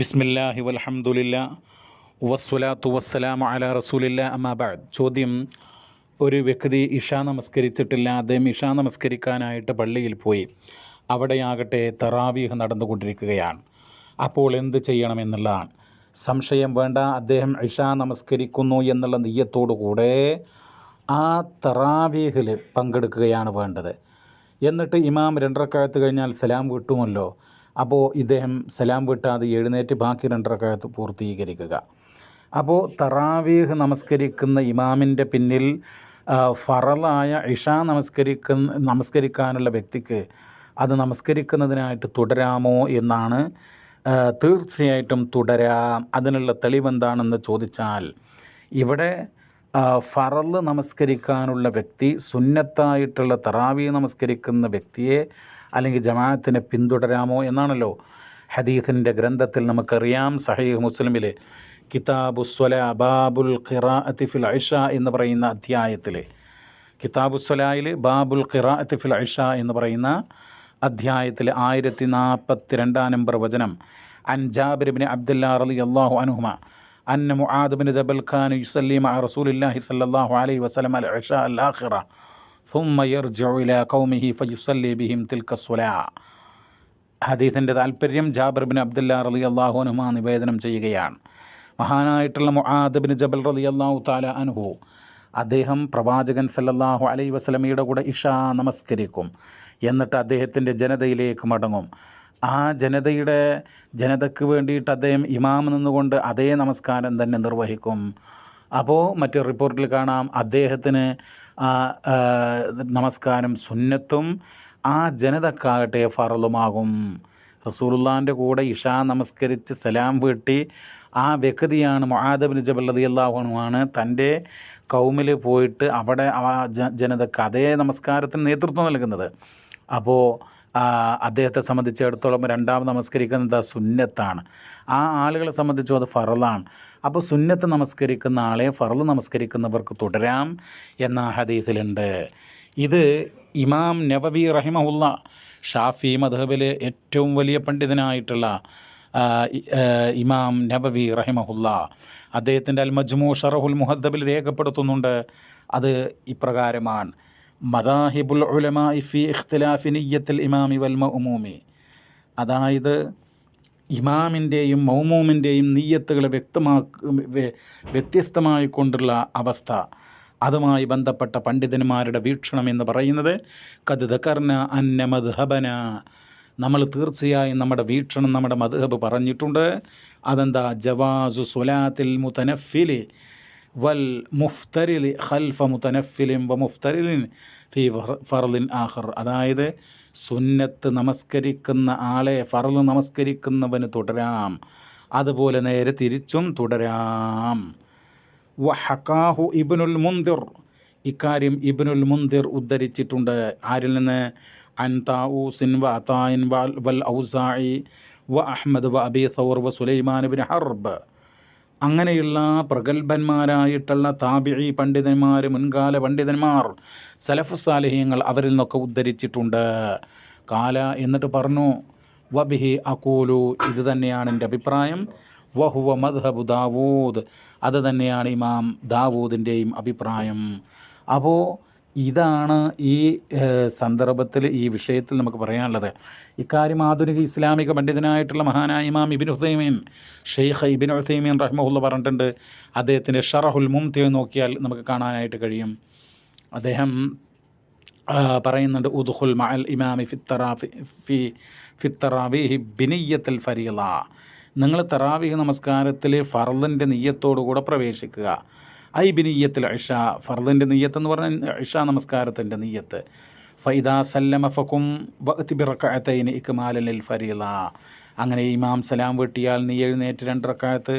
ബിസ്മില്ലാഹി വലഹമുല്ല വസ്വലാത്തു വസ്സലാമു അല റസൂലില്ല അമാബാദ് ചോദ്യം ഒരു വ്യക്തി ഇഷ നമസ്കരിച്ചിട്ടില്ല അദ്ദേഹം ഇഷ നമസ്കരിക്കാനായിട്ട് പള്ളിയിൽ പോയി അവിടെയാകട്ടെ തറാവീഹ് നടന്നുകൊണ്ടിരിക്കുകയാണ്. അപ്പോൾ എന്ത് ചെയ്യണമെന്നുള്ളതാണ് സംശയം വേണ്ട അദ്ദേഹം ഇഷ നമസ്കരിക്കുന്നു എന്നുള്ള നെയ്യത്തോടു കൂടെ ആ തറാവീഹിൽ പങ്കെടുക്കുകയാണ് വേണ്ടത്. എന്നിട്ട് ഇമാം രണ്ടരക്കാലത്ത് കഴിഞ്ഞാൽ സലാം വിട്ടുമല്ലോ. അപ്പോൾ ഇദ്ദേഹം സലാം വിട്ടാതെ എഴുന്നേറ്റ് ബാക്കി രണ്ടരക്കാലത്ത് പൂർത്തീകരിക്കുക. അപ്പോൾ തറാവീഹ് നമസ്കരിക്കുന്ന ഇമാമിന്റെ പിന്നിൽ ഫറലായ ഇഷ നമസ്കരിക്കുന്ന നമസ്കരിക്കാനുള്ള വ്യക്തിക്ക് അത് നമസ്കരിക്കുന്നതിനായിട്ട് തുടരാമോ എന്നാണ് തീർച്ചയായിട്ടും തുടരാം. അതിനുള്ള തെളിവെന്താണെന്ന് ചോദിച്ചാൽ ഇവിടെ ഫറൽ നമസ്കരിക്കാനുള്ള വ്യക്തി സുന്നത്തായിട്ടുള്ള തറാവി നമസ്കരിക്കുന്ന വ്യക്തിയെ അല്ലെങ്കിൽ ജമാഅത്തിനെ പിന്തുടരാമോ എന്നാണല്ലോ ഹദീസിന്റെ ഗ്രന്ഥത്തിൽ നമുക്കറിയാം. സഹീഹ് മുസ്ലിമിൽ കിതാബുസ്വല ബാബുൽ ഖിറാഅത്തി ഫിൽ ഐഷ എന്ന് പറയുന്ന അധ്യായത്തിൽ കിതാബുസ്വലായിൽ ബാബുൽ ഖിറാഅത്തി ഫിൽ ഐഷ എന്ന് പറയുന്ന അധ്യായത്തിൽ ആയിരത്തി നാൽപ്പത്തി രണ്ടാം നമ്പർ വചനം. അൻ ജാബിർ അബ്ദുല്ലാ റലി അള്ളാഹു അനുഹുമ അന്ന മുആദ് ജബൽ ഖാൻ യുസല്ലി മഅ റസൂലില്ലാഹി സല്ലല്ലാഹു അലൈഹി വസല്ലം അൽ ഇഷാ അൽ ആഖിറ. സുമ്മയർ ജോയില കൗമിഹി بهم تلك الصلاه ഹദീസിന്റെ താല്പര്യം ജാബിർ ബിൻ അബ്ദുല്ല റലി അള്ളാഹുനുമ നിവേദനം ചെയ്യുകയാണ്. മഹാനായിട്ടുള്ള മുഹാദബിൻ ജബൽ റലി അള്ളാഹു താല അനുഹു അദ്ദേഹം പ്രവാചകൻ സല്ലല്ലാഹു അലൈ വസ്ലമിയുടെ കൂടെ ഇഷാ നമസ്കരിക്കും. എന്നിട്ട് അദ്ദേഹത്തിന്റെ ജനതയിലേക്ക് മടങ്ങും. ആ ജനതയുടെ ജനതയ്ക്ക് വേണ്ടിയിട്ട് അദ്ദേഹം ഇമാം നിന്നുകൊണ്ട് അതേ നമസ്കാരം തന്നെ നിർവഹിക്കും. അപ്പോൾ മറ്റു റിപ്പോർട്ടിൽ കാണാം. അദ്ദേഹത്തിന് ആ നമസ്കാരം സുന്നത്തും ആ ജനതക്കാകട്ടെ ഫറലുമാകും. റസൂലുള്ളാന്റെ കൂടെ ഇഷ നമസ്കരിച്ച് സലാം വീട്ടി ആ വ്യക്തിയാണ് മൊഹാദബിൻ ജബൽ റതി അള്ളാഹുനുമാണ് തന്റെ കൗമിൽ പോയിട്ട് അവിടെ ആ ജനതക്ക് അതേ നമസ്കാരത്തിന് നേതൃത്വം നൽകുന്നത്. അപ്പോൾ അദ്ദേഹത്തെ സംബന്ധിച്ചിടത്തോളം രണ്ടാമത് നമസ്കരിക്കുന്നത് സുന്നത്താണ്. ആ ആളുകളെ സംബന്ധിച്ചും അത് ഫറലാണ്. അപ്പോൾ സുന്നത്ത് നമസ്കരിക്കുന്ന ആളെ ഫറൽ നമസ്കരിക്കുന്നവർക്ക് തുടരാം എന്ന ഹദീസിലുണ്ട്. ഇത് ഇമാം നബബി റഹിമഹുല്ല ഷാഫി മധബിലെ ഏറ്റവും വലിയ പണ്ഡിതനായിട്ടുള്ള ഇമാം നബവി റഹിമഹുല്ല. അദ്ദേഹത്തിന്റെ അൽ മജ്മു ഷറഹുൽ മുഹദ്ദബിൽ രേഖപ്പെടുത്തുന്നുണ്ട്. അത് ഇപ്രകാരമാണ്. മദാഹിബുൽ ഉലമാ ഫി ഇഖ്തിലാഫി നിയ്യത്തിൽ ഇമാമി വൽ മൗമൂമി. അതായത് ഇമാമിന്റെയും മൗമൂമിന്റെയും നീയത്തുകൾ വ്യക്തമാക്ക വ്യ- വ്യത്യസ്തമായി കൊണ്ടുള്ള അവസ്ഥ. അതുമായി ബന്ധപ്പെട്ട പണ്ഡിതന്മാരുടെ വീക്ഷണം എന്ന് പറയുന്നത് കത് ദക്കർന അന്ന മദ്ഹബന. നമ്മൾ തീർച്ചയായും നമ്മുടെ വീക്ഷണം നമ്മുടെ മദ്ഹബ് പറഞ്ഞിട്ടുണ്ട്. അതെന്താ? ജവാസു സുലാത്തിൽ മുതനഫിലി. വൽ മുഫ്തരിൽ ഖൽഫ മുതനഫിലിൻ വ മുഫ്തരിലിൻ ഫി ഫറലിൻ ആഹർ അതായത് സുന്നത്ത് നമസ്കരിക്കുന്ന ആളെ ഫറൽ നമസ്കരിക്കുന്നവന് തുടരാം. അതുപോലെ നേരെ തിരിച്ചും തുടരാം. വഹക്കാഹു ഇബ്നുൽ മുന്തിർ. ഇക്കാര്യം ഇബ്നുൽ മുന്തിർ ഉദ്ധരിച്ചിട്ടുണ്ട്. ആരിൽ നിന്ന്? അൻ താഊസിൻ വ അതായിൻ വൽ ഔസായി വ അഹ്മദ് വ അബി സൗർ വ സുലൈമാൻ ബിൻ ഹർബ്. അങ്ങനെയുള്ള പ്രഗത്ഭന്മാരായിട്ടുള്ള താബിഴി പണ്ഡിതന്മാർ മുൻകാല പണ്ഡിതന്മാർ സലഫ് സാലിഹ്യങ്ങൾ അവരിൽ നിന്നൊക്കെ ഉദ്ധരിച്ചിട്ടുണ്ട്. കാല എന്നിട്ട് പറഞ്ഞു വബിഹി അക്കൂലു ഇത് തന്നെയാണ് എന്റെ അഭിപ്രായം. വഹുവ മദ്ഹബു ദാവൂദ് അത് തന്നെയാണ് ഇമാം ദാവൂദിന്റെയും അഭിപ്രായം. അപ്പോൾ ഇതാണ് ഈ സന്ദർഭത്തിൽ ഈ വിഷയത്തിൽ നമുക്ക് പറയാനുള്ളത്. ഇക്കാര്യം ആധുനിക ഇസ്ലാമിക പണ്ഡിതനായിട്ടുള്ള മഹാനായ ഇമാം ഇബിൻ ഹുസൈമീൻ ഷെയ്ഖ് ഇബിൻ ഹുസൈമീൻ റഹ്മുല്ല പറഞ്ഞിട്ടുണ്ട്. അദ്ദേഹത്തിന്റെ ഷറഹുൽ മുംതി നോക്കിയാൽ നമുക്ക് കാണാനായിട്ട് കഴിയും. അദ്ദേഹം പറയുന്നുണ്ട് ഉദുഹുൽ മഅൽ ഇമാമി ഫിത്തറാഫി ഫി ഫിത്തറാവിഹി ബിനിയ്യത്തൽ ഫരീള നിങ്ങൾ തറാവിഹ് നമസ്കാരത്തിൽ ഫർദിന്റെ നെയ്യത്തോടുകൂടെ പ്രവേശിക്കുക. ഐ ബിനിയ്യത്തിൽ ഇഷ ഫർദിന്റെ നെയ്യത്ത് എന്ന് പറഞ്ഞാൽ ഇഷ നമസ്കാരത്തിന്റെ നെയ്യത്ത്. ഫൈദാ സല്ലമ ഫക്കും വഅ്തി ബിറക്കഅത്തൈനി ഫരീല അങ്ങനെ ഇമാം സലാം വെട്ടിയാൽ നീ എഴുന്നേറ്റ് രണ്ട് റക്കായത്ത്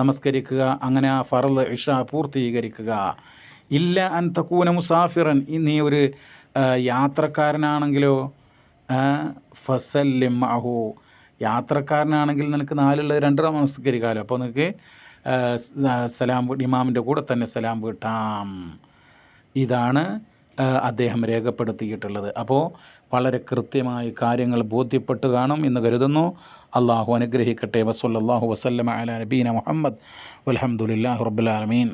നമസ്കരിക്കുക. അങ്ങനെ ആ ഫറൽ ഇഷ പൂർത്തീകരിക്കുക. ഇല്ല അൻ തക്കൂന മുസാഫിറൻ നീ ഒരു യാത്രക്കാരനാണെങ്കിലോ ഫസല്ലിം അഹു യാത്രക്കാരനാണെങ്കിൽ നിനക്ക് നാലുള്ള രണ്ട് നമസ്കരിക്കാമല്ലോ അപ്പോൾ നിനക്ക് സലാം ഇമാമിന്റെ കൂടെ തന്നെ സലാം വീട്ടാം. ഇതാണ് അദ്ദേഹം രേഖപ്പെടുത്തിയിട്ടുള്ളത്. അപ്പോൾ വളരെ കൃത്യമായി കാര്യങ്ങൾ ബോധ്യപ്പെട്ട് കാണും എന്ന് കരുതുന്നു. അള്ളാഹു അനുഗ്രഹിക്കട്ടെ. വസല്ലാഹു വസല്ലമ അല നബീന മുഹമ്മദ്. അലഹമുല്ലാ റബ്ബുലാലമീൻ